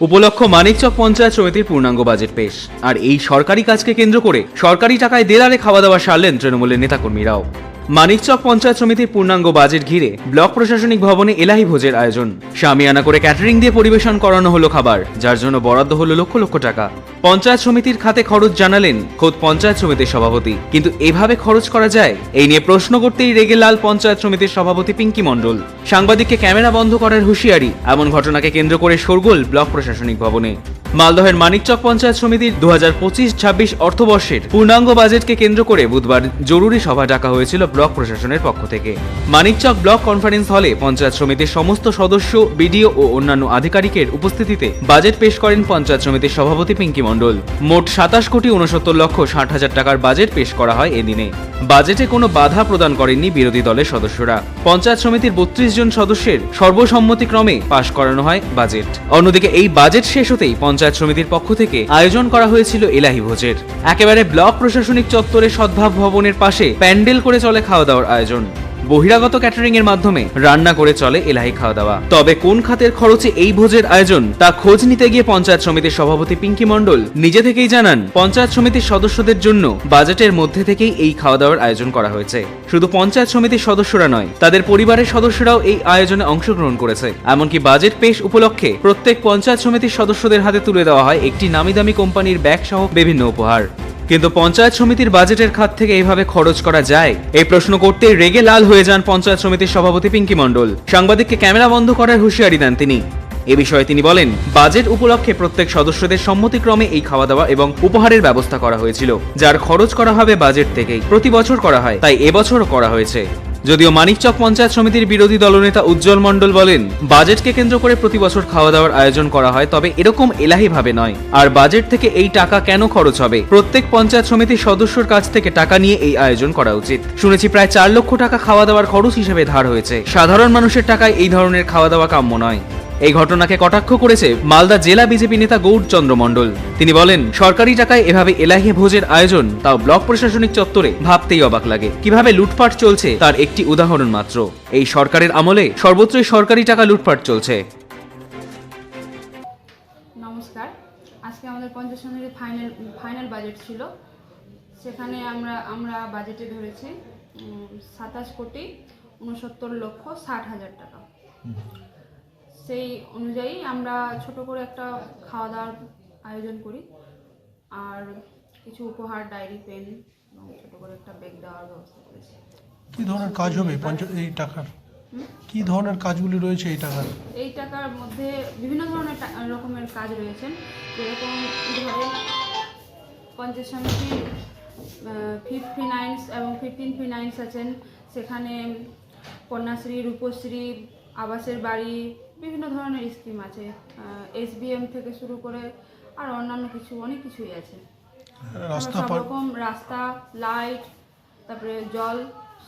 উপলক্ষ মানিকচক পঞ্চায়েত সমিতির পূর্ণাঙ্গ বাজেট পেশ। আর এই সরকারি কাজকে কেন্দ্র করে সরকারি টাকায় দেড়ারে খাওয়া দাওয়া সারলেন তৃণমূলের নেতাকর্মীরাও। মানিকচক পঞ্চায়েত সমিতির পূর্ণাঙ্গ বাজেট ঘিরে ব্লক প্রশাসনিক ভবনে এলাহি ভোজের আয়োজন। সামিয়ানা করে ক্যাটারিং দিয়ে পরিবেশন করানো হলো খাবার, যার জন্য বরাদ্দ হলো লক্ষ লক্ষ টাকা। পঞ্চায়েত সমিতির খাতে খরচ জানালেন খোদ পঞ্চায়েত সমিতির সভাপতি। কিন্তু এভাবে খরচ করা যায়? এই নিয়ে প্রশ্ন করতেই রেগে লাল পঞ্চায়েত সমিতির সভাপতি পিঙ্কি মণ্ডল। সাংবাদিককে ক্যামেরা বন্ধ করার হুঁশিয়ারি, এমন ঘটনাকে কেন্দ্র করে শোরগোল ব্লক প্রশাসনিক ভবনে। মালদহের মানিকচক পঞ্চায়েত সমিতির দু হাজার পঁচিশ ছাব্বিশ অর্থবর্ষের পূর্ণাঙ্গ বাজেটকে কেন্দ্র করে বুধবার জরুরি সভা ডাকা হয়েছিল ব্লক প্রশাসনের পক্ষ থেকে। মানিকচক ব্লক কনফারেন্স হলে পঞ্চায়েত সমিতির সমস্ত সদস্য, বিডিও ও অন্যান্য আধিকারিকের উপস্থিতিতে বাজেট পেশ করেন পঞ্চায়েত সমিতির সভাপতি পিঙ্কি মণ্ডল। মোট সাতাশ কোটি উনসত্তর লক্ষ ষাট হাজার টাকার বাজেট পেশ করা হয় এদিনে। বাজেটে কোনো বাধা প্রদান করেননি বিরোধী দলের সদস্যরা। পঞ্চায়েত সমিতির বত্রিশ জন সদস্যের সর্বসম্মতিক্রমে পাশ করানো হয় বাজেট। অন্যদিকে এই বাজেট শেষ হতেই পঞ্চায়েত সমিতির পক্ষ থেকে আয়োজন করা হয়েছিল এলাহি ভোজের। একেবারে ব্লক প্রশাসনিক চত্বরে সদ্ভাব ভবনের পাশে প্যান্ডেল করে চলে খাওয়া দাওয়ার আয়োজন। বহিরাগত ক্যাটারিং এর মাধ্যমে রান্না করে চলে এলাহি খাওয়া দাওয়া তবে কোন খাতের খরচে এই ভোজের আয়োজন তা খোঁজ নিতে গিয়ে পঞ্চায়েত সমিতির সভাপতি পিঙ্কি মণ্ডল নিজে থেকেই জানান, পঞ্চায়েত সমিতির সদস্যদের জন্য বাজেটের মধ্যে থেকেই এই খাওয়া দাওয়ার আয়োজন করা হয়েছে। শুধু পঞ্চায়েত সমিতির সদস্যরা নয়, তাদের পরিবারের সদস্যরাও এই আয়োজনে অংশগ্রহণ করেছে। এমনকি বাজেট পেশ উপলক্ষে প্রত্যেক পঞ্চায়েত সমিতির সদস্যদের হাতে তুলে দেওয়া হয় একটি নামি দামি কোম্পানির ব্যাগ সহ বিভিন্ন উপহার। কিন্তু পঞ্চায়েত সমিতির বাজেটের খাত থেকে এইভাবে খরচ করা যায়? এই প্রশ্ন করতে রেগে লাল হয়ে যান পঞ্চায়েত সমিতির সভাপতি পিঙ্কি মণ্ডল। সাংবাদিককে ক্যামেরা বন্ধ করার হুঁশিয়ারি দেন তিনি। এ বিষয়ে তিনি বলেন, বাজেট উপলক্ষে প্রত্যেক সদস্যদের সম্মতিক্রমে এই খাওয়া দাওয়া এবং উপহারের ব্যবস্থা করা হয়েছিল, যার খরচ করা হবে বাজেট থেকেই। প্রতি বছর করা হয়, তাই এবছরও করা হয়েছে। যদিও মানিকচক পঞ্চায়েত সমিতির বিরোধী দলনেতা উজ্জ্বল মণ্ডল বলেন, বাজেটকে কেন্দ্র করে প্রতি বছর খাওয়া দাওয়ার আয়োজন করা হয়, তবে এরকম এলাহি ভাবে নয়। আর বাজেট থেকে এই টাকা কেন খরচ হবে? প্রত্যেক পঞ্চায়েত সমিতির সদস্যর কাছ থেকে টাকা নিয়ে এই আয়োজন করা উচিত। শুনেছি প্রায় চার লক্ষ টাকা খাওয়া দাওয়ার খরচ হিসেবে ধার হয়েছে। সাধারণ মানুষের টাকায় এই ধরনের খাওয়া দাওয়া কাম্য নয়। এই ঘটনাকে কটাক্ষ করেছে মালদা জেলা বিজেপি নেতা গৌরচন্দ্র মণ্ডল। তিনি বলেন, সরকারি টাকায় এভাবে এলাহি ভোজের আয়োজন তাও ব্লক প্রশাসনিক চত্বরে ভাবতেই অবাক লাগে। কীভাবে লুটপাট চলছে তার একটি উদাহরণ মাত্র। এই সরকারের আমলে সর্বত্রই সরকারি টাকা লুটপাট চলছে। নমস্কার। আজকে আমাদের ফাইনাল ফাইনাল বাজেট ছিল। সেখানে আমরা আমরা বাজেটে ধরেছি সাতাশ কোটি উনসত্তর লক্ষ ষাট হাজার টাকা। সেই অনুযায়ী আমরা ছোট করে একটা খাওয়া দাওয়ার আয়োজন করি। আর কিছু উপহার ডায়েরি পেন এবং ছোট করে একটা ব্যাগ দেওয়ার ব্যবস্থা করেছি। কি ধরনের কাজ হবে এই টাকার? কি ধরনের কাজগুলি রয়েছে এই টাকার? এই টাকার মধ্যে বিভিন্ন ধরনের রকমের কাজ রয়েছেন যেরকম ধরেন পঞ্চায়েত সমিতি ফিফথ ফিনান্স এবং ফিফটিন ফিনান্স আছেন। সেখানে কন্যাশ্রী রূপশ্রী আবাসের বাড়ি বিভিন্ন ধরনের স্কিম আছে এসবিএম থেকে শুরু করে আর অন্যান্য কিছু অনেক কিছুই আছে। রাস্তা সব রকম রাস্তা লাইট তারপরে জল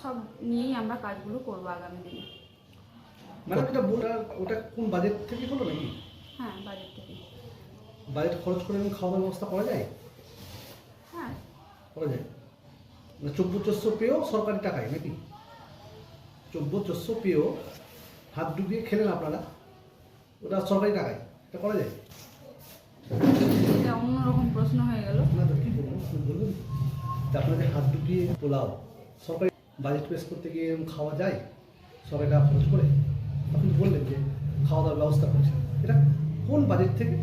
সব নিয়েই আমরা কাজগুলো করব আগামী দিনে। ওটা কোন বাজেট থেকে হলো নাকি? হ্যাঁ বাজেট থেকে বাজেট খরচ করে এরকম খাওয়া দাওয়ার ব্যবস্থা করা যায়? হ্যাঁ। করা যায়? মানে পেয়েও সরকারি টাকায় নাকি? চব্বো চোদ্দ পেয়েও হাত ডুবিয়ে খেলেন আপনারা? ওটা সরকারি টাকায়। এটা করা যায়? অন্যরকম প্রশ্ন হয়ে গেল। না তো কী বলব বলবেন যে আপনাদের হাত ডুবিয়ে পোলাও সরকারি বাজেট পেশ করতে গিয়ে এরকম খাওয়া যায়? সরকারি টাকা খরচ করে? আপনি বললেন যে খাওয়া দাওয়ার ব্যবস্থা করছেন। এটা কোন বাজেট থেকে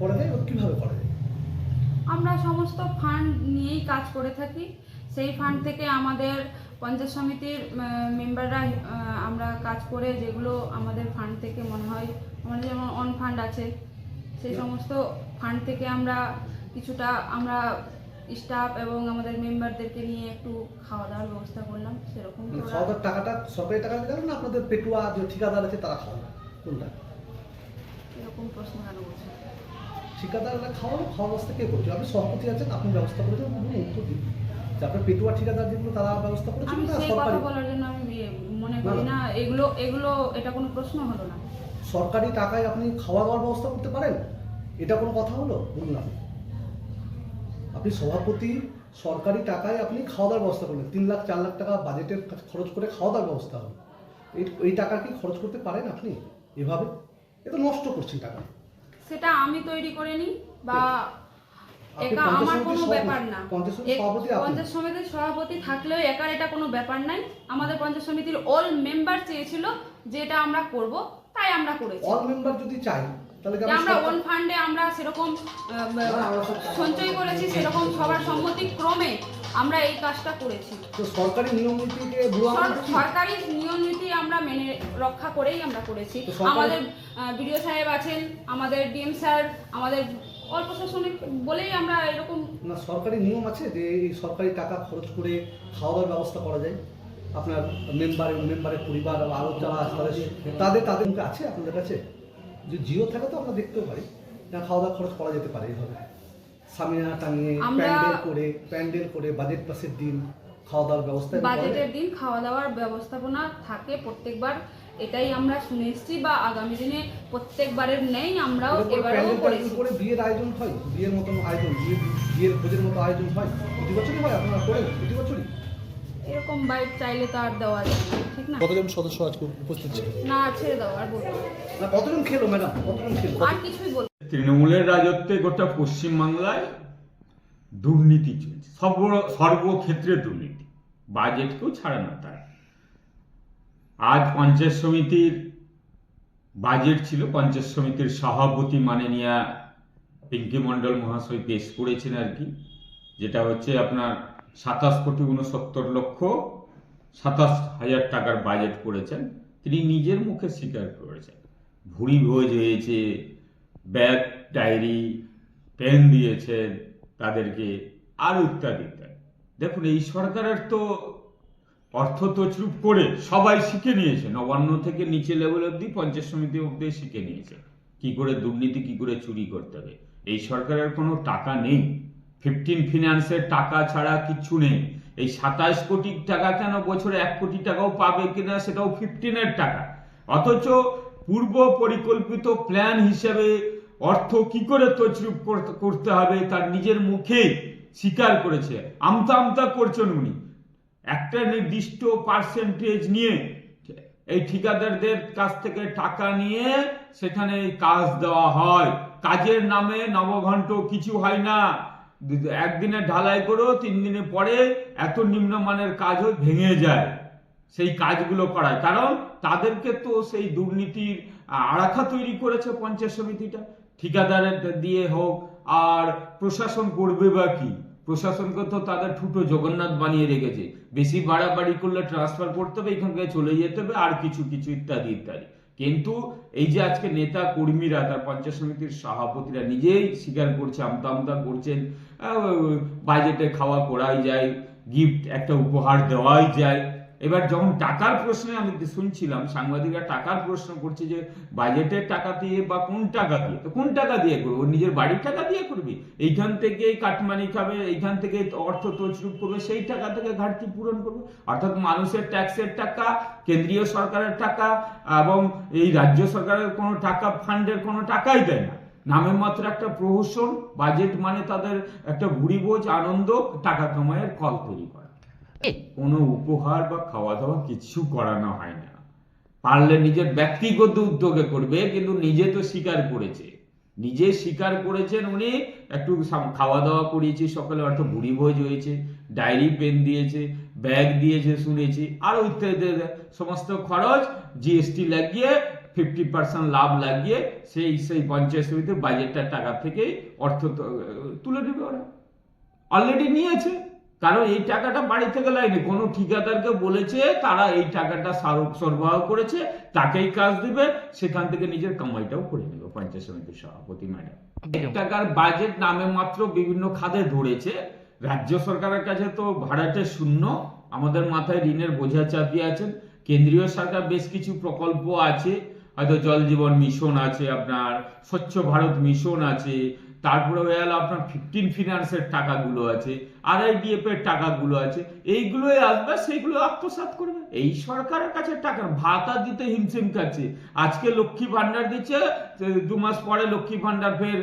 করা যায় এবং কীভাবে করা যায়? আমরা সমস্ত ফান্ড নিয়েই কাজ করে থাকি। সেই ফান্ড থেকে আমাদের পঞ্চায়েত সমিতির মেম্বাররা আমরা কাজ করে যেগুলো আমাদের ফান্ড থেকে মনে হয় আমাদের যেমন অন ফান্ড আছে সেই সমস্ত ফান্ড থেকে আমরা কিছুটা আমরা স্টাফ এবং আমাদের মেম্বারদেরকে নিয়ে একটু খাওয়া দাওয়ার ব্যবস্থা করলাম সেরকম মানে খাওয়া দাওয়ার টাকাটা সরকারি টাকা না আপনাদের পেটুয়া যে ঠিকাদার আছে তারা খাওয়াবে? কোনটা? এরকম প্রশ্ন কেন বলছেন ঠিকাদাররা খাওয়ানো খাওয়া ব্যবস্থা কে করছে? আপনি সভাপতি আছেন আপনি ব্যবস্থা করেছেন বলুন উত্তর দিন পেটুয়া ঠিকাদার যেগুলো তারা ব্যবস্থা না সরকারি? বলার জন্য আমি ইয়ে মনে করি না। এগুলো এগুলো এটা কোনো প্রশ্ন হলো না। সরকারি টাকায় আপনি খাওয়া দাওয়ার ব্যবস্থা করতে পারেন? এটা কোনো কথা হলো? বলুন আপনি। আপনি সভাপতি সরকারি টাকায় আপনি খাওয়া দাওয়ার ব্যবস্থা করলেন। তিন লাখ চার লাখ টাকা বাজেটের খরচ করে খাওয়া দাওয়ার ব্যবস্থা হলো। এই এই টাকা কি খরচ করতে পারেন আপনি এভাবে? এ তো নষ্ট করছেন টাকা। সেটা আমি তৈরি করে নিই বা একা আমার কোনো ব্যাপার না। পঞ্চায়েত সমিতির সভাপতি থাকলেও একার এটা কোনো ব্যাপার নাই। আমাদের পঞ্চায়েত সমিতির অল মেম্বার চেয়েছিল যে এটা আমরা করব তাই আমরা করেছি। অল মেম্বার যদি চাই আমরা ওন ফান্ডে আমরা সেরকম সঞ্চয় করেছি সেরকম সবার সম্মতি ক্রমে আমরা এই কাজটা করেছি। সরকারি নিয়ম নীতিকে সরকারি নিয়ম নীতি আমরা মেনে রক্ষা করেই আমরা করেছি। আমাদের বিডিও সাহেব আছেন আমাদের ডিএম স্যার আমাদের অল্প প্রশাসনিক বলেই আমরা এরকম না সরকারি নিয়ম আছে যে এই সরকারি টাকা খরচ করে খাওয়া দাওয়ার ব্যবস্থা করা যায়। আপনার মেম্বার মেম্বারের পরিবার আরও যারা আছে তাদের তাদের আছে আপনাদের কাছে? যদি জিও থাকে তো আমরা দেখতেও পারি। না খাওয়া দাওয়া খরচ করা যেতে পারে এইভাবে। সামিনা টাঙিয়ে প্যান্ডেল করে প্যান্ডেল করে বাজেট পাসের দিন খাওয়া দাওয়ার ব্যবস্থা। বাজেটের দিন খাওয়া দাওয়ার ব্যবস্থাপনা থাকে প্রত্যেকবার। এটাই আমরা শুনে এসেছি বা আগামী দিনে প্রত্যেকবারের নেই আমরাও এবারেও করেছি। করে বিয়ের আয়োজন হয় বিয়ের মতন আয়োজন বিয়ের বিয়ের ভোজের মতো আয়োজন হয়। প্রতি বছরই হয় আপনারা করেন প্রতি বছরই? এরকম বাইক চাইলে তো আর দেওয়া যায় না ঠিক না? কতজন সদস্য আজকে উপস্থিত ছিল? না ছেড়ে দাও আর বলব না। কতজন খেলো ম্যাডাম? কতজন খেলো? আর কিছুই বলব না। তৃণমূলের রাজত্বে গোটা পশ্চিমবাংলায় দুর্নীতি চলছে। সর্ব সর্বক্ষেত্রে দুর্নীতি। বাজেটকেও ছাড়ে না তারা। আজ পঞ্চায়েত সমিতির বাজেট ছিল, পঞ্চায়েত সমিতির সভাপতি মানে মাননীয়া পিঙ্কি মণ্ডল মহাশয় পেশ করেছেন আর কি, যেটা হচ্ছে আপনার সাতাশ কোটি উনসত্তর লক্ষ সাতাশ হাজার টাকার বাজেট করেছেন। তিনি নিজের মুখে স্বীকার করেছেন। ভুড়ি ভোজ হয়েছে, ব্যাগ, ডায়েরি, পেন দিয়েছেন তাদেরকে, আর ইত্যাদি ইত্যাদি। দেখুন, এই সরকারের তো অর্থ তছরূপ করে সবাই শিখে নিয়েছে। নবান্ন থেকে নিচে লেভেল অবধি পঞ্চায়েত সমিতি অব্দি শিখে নিয়েছে। কি করে দুর্নীতি, কি করে চুরি করতে হবে? এই সরকারের কোনো টাকা নেই। ফিফটিন ফিনান্সের টাকা ছাড়া কিচ্ছু নেই। এই সাতাশ কোটি টাকা কেন বছরে এক কোটি টাকাও পাবে কিনা সেটাও ফিফটিনের টাকা। অথচ পূর্ব পরিকল্পিত প্ল্যান হিসেবে অর্থ কি করে তছরূপ করতে হবে তার নিজের মুখে স্বীকার করেছে। আমতা আমতা করছেন উনি। একটা নির্দিষ্ট পার্সেন্টেজ নিয়ে এই ঠিকাদারদের কাছ থেকে টাকা নিয়ে সেখানে কাজ দেওয়া হয়। কাজের নামে নবঘণ্ট কিছু হয় না। একদিনে ঢালাই করেও তিন দিনে পরে এত নিম্নমানের কাজও ভেঙে যায়। সেই কাজগুলো করায়। কারণ তাদেরকে তো সেই দুর্নীতির আড়াখা তৈরি করেছে পঞ্চায়েত সমিতিটা। ঠিকাদারের দিয়ে হোক, আর প্রশাসন করবে বা কি? প্রশাসনকে তো তাদের ঠুটো জগন্নাথ বানিয়ে রেখেছে। বেশি বাড়াবাড়ি করলে ট্রান্সফার করতে হবে, এখান থেকে চলে যেতে হবে, আর কিছু কিছু ইত্যাদি ইত্যাদি। কিন্তু এই যে আজকে নেতা কর্মীরা, তার পঞ্চায়েত সমিতির সভাপতিরা নিজেই স্বীকার করছে আমতা আমতা করছেন বাজেটে খাওয়া করাই যায় গিফট একটা উপহার দেওয়াই যায়। এবার যখন টাকার প্রশ্নে আমি শুনছিলাম, সাংবাদিকরা টাকার প্রশ্ন করছে যে বাজেটের টাকা দিয়ে বা কোন টাকা দিয়ে? তো কোন টাকা দিয়ে করবে? ওর নিজের বাড়ির টাকা দিয়ে করবি? এইখান থেকে কাটমানি খাবে, এইখান থেকে অর্থ তছরূপ করবে, সেই টাকা থেকে ঘাটতি পূরণ করবে। অর্থাৎ মানুষের ট্যাক্সের টাকা, কেন্দ্রীয় সরকারের টাকা এবং এই রাজ্য সরকারের কোনো টাকা ফান্ডের কোনো টাকাই দেয় না। নামে মাত্র একটা প্রহসন বাজেট মানে তাদের একটা ভুড়ি বোঝ আনন্দ, টাকা কামাইয়ের কল তৈরি করা। কোনো উপহার বা খাওয়া দাওয়া কিছু করানো হয় না। পারলে নিজের ব্যক্তিগত উদ্যোগে করবে, কিন্তু নিজে তো স্বীকার করেছে। নিজে স্বীকার করেছেন উনি, একটু খাওয়া দাওয়া করিয়েছে সকালে অর্থ বুড়ি ভোজ হয়েছে, ডায়েরি পেন দিয়েছে, ব্যাগ দিয়েছে, শুনেছি আরও ইত্যাদি সমস্ত খরচ জিএসটি লাগিয়ে ফিফটি পার্সেন্ট লাভ লাগিয়ে, সেই সেই পঞ্চায়েত সমিতির বাজেটটার টাকা থেকেই অর্থ তুলে নেবে ওরা। অলরেডি নিয়েছে। কারণ এই টাকাটা বাড়ি থেকে লাইনি কোনো ঠিকাদারকে বলেছে তারা এই টাকাটা সরবরাহ করেছে তাকেই কাজ দিবে সেখান থেকে নিজের কামাইটাও করে নেবে পঞ্চায়েত সমিতির সভাপতি ম্যাডাম। টাকার বাজেট নামে মাত্র বিভিন্ন খাতে ধরেছে। রাজ্য সরকারের কাছে তো ভাড়াটে শূন্য আমাদের মাথায় ঋণের বোঝা চাপিয়ে আছেন। কেন্দ্রীয় সরকার বেশ কিছু প্রকল্প আছে হয়তো জল জীবন মিশন আছে আপনার স্বচ্ছ ভারত মিশন আছে তারপরে হয়ে গেল আপনার ফিফটিন ফিনান্সের টাকাগুলো আছে আর আইডিএফ এর টাকাগুলো আছে, এইগুলোই আসবে, সেইগুলো আত্মসাৎ করবে। এই সরকারের কাছে টাকা ভাতা দিতে হিমশিম খাচ্ছে। আজকে লক্ষ্মী ভান্ডার দিচ্ছে দু মাস পরে লক্ষ্মী ভান্ডার ফের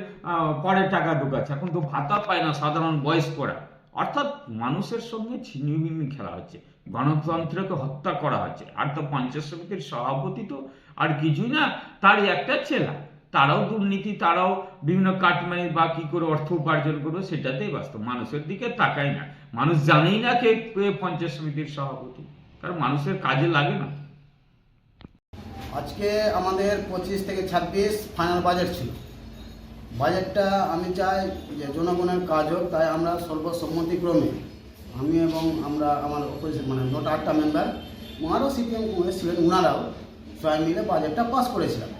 পরে টাকা ঢুকাচ্ছে। এখন তো ভাতা পায় না সাধারণ বয়স্করা। অর্থাৎ মানুষের সঙ্গে ছিনিমিনি খেলা হচ্ছে। গণতন্ত্রকে হত্যা করা হচ্ছে। আর তো পঞ্চায়েত সমিতির সভাপতি তো, আর কিছুই না তার একটা ছেলা তারাও দুর্নীতি, তারাও বিভিন্ন কাটমানি বা কি করে অর্থ উপার্জন করবে সেটাতেই বাস্তব মানুষের দিকে তাকাই না। মানুষ জানেই না কে কে পঞ্চায়েত সমিতির সভাপতি। কারণ মানুষের কাজে লাগে না। আজকে আমাদের পঁচিশ থেকে ছাব্বিশ ফাইনাল বাজেট ছিল। বাজেটটা আমি চাই যে জনগণের কাজ হোক, তাই আমরা সর্বসম্মতিক্রমে আমি এবং আমরা আমার অপোজিশন মানে নটা আটটা মেম্বার ওনারাও সিপিএম ছিলেন ওনারাও সবাই মিলে বাজেটটা পাস করেছিলাম।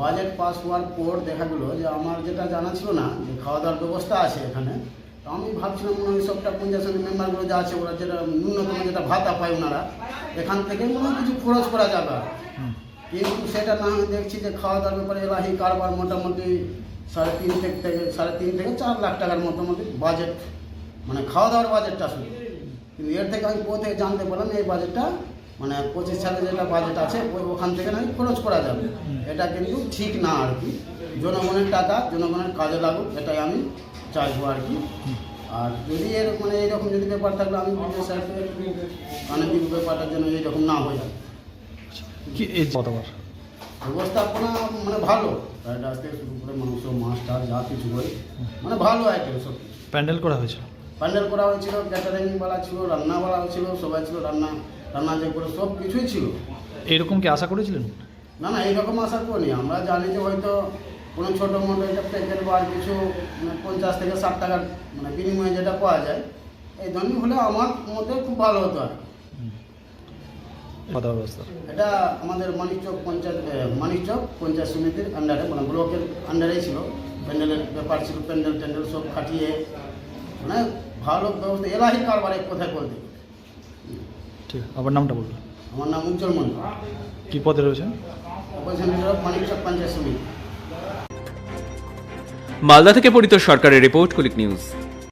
বাজেট পাস হওয়ার পর দেখা গেলো যে আমার যেটা জানা ছিল না যে খাওয়া দাওয়ার ব্যবস্থা আছে এখানে তো আমি ভাবছিলাম মনে হয় সবটা পঞ্চায়েত সমিতি মেম্বারগুলো যা আছে ওরা যেটা ন্যূনতম যেটা ভাতা পায় ওনারা এখান থেকে মনে হয় কিছু খরচ করা যাবে। কিন্তু সেটা না হয় দেখছি যে খাওয়া দাওয়ার ব্যাপারে এলাহি কারবার মোটামুটি সাড়ে তিন থেকে সাড়ে তিন থেকে চার লাখ টাকার মোটামুটি বাজেট মানে খাওয়া দাওয়ার বাজেটটা শুধু। কিন্তু এর থেকে আমি কোথা থেকে জানতে পারলাম এই বাজেটটা মানে পঁচিশ সালে যেটা বাজেট আছে ওই ওখান থেকে নাকি খরচ করা যাবে। এটা কিন্তু ঠিক না আর কি। জনগণের টাকা জনগণের কাজে লাগুক এটাই আমি চাইব আর কি। আর যদি এর মানে এইরকম যদি ব্যাপার থাকলে আমি বিজয় স্যারকে মানে ব্যাপারটার জন্য এইরকম না হয়ে যায় কি ব্যবস্থাপনা মানে ভালো। ফ্রাইড রাইস থেকে শুরু করে মাংস মাছ টাছ যা কিছু করে। মানে ভালো আইটেম সব। প্যান্ডেল করা হয়েছিল? প্যান্ডেল করা হয়েছিল ক্যাটারিং ক্যাটারিংওয়ালা ছিল রান্না রান্নাওয়ালা ছিল সবাই ছিল রান্না রান্না যে করে সব কিছুই ছিল। এরকম কি আশা করেছিলেন? না না এইরকম আশা করিনি। আমরা জানি যে হয়তো কোনো ছোটো মোটো একটা প্যাকেট বা কিছু মানে পঞ্চাশ থেকে ষাট টাকার মানে বিনিময়ে যেটা পাওয়া যায় এই ধরনের হলে আমার মতে খুব ভালো হতো আর এটা আমাদের মানিকচক পঞ্চায়েত মানিকচক পঞ্চায়েত সমিতির আন্ডারে মানে ব্লকের আন্ডারেই ছিল। প্যান্ডেলের ব্যাপার ছিল প্যান্ডেল ট্যান্ডেল সব খাটিয়ে মানে ভালো ব্যবস্থা এলাহি কারবার এক কথায় বলতে। ঠিক আবার নামটা বলবেন আমার নাম উজ্জ্বল মন্ডল কি পদে রয়েছেন? অপোজিশন লিডার মানিকচক পঞ্চায়েত সমিতি। মালদা থেকে পরিত সরকারের রিপোর্ট কুলিক নিউজ।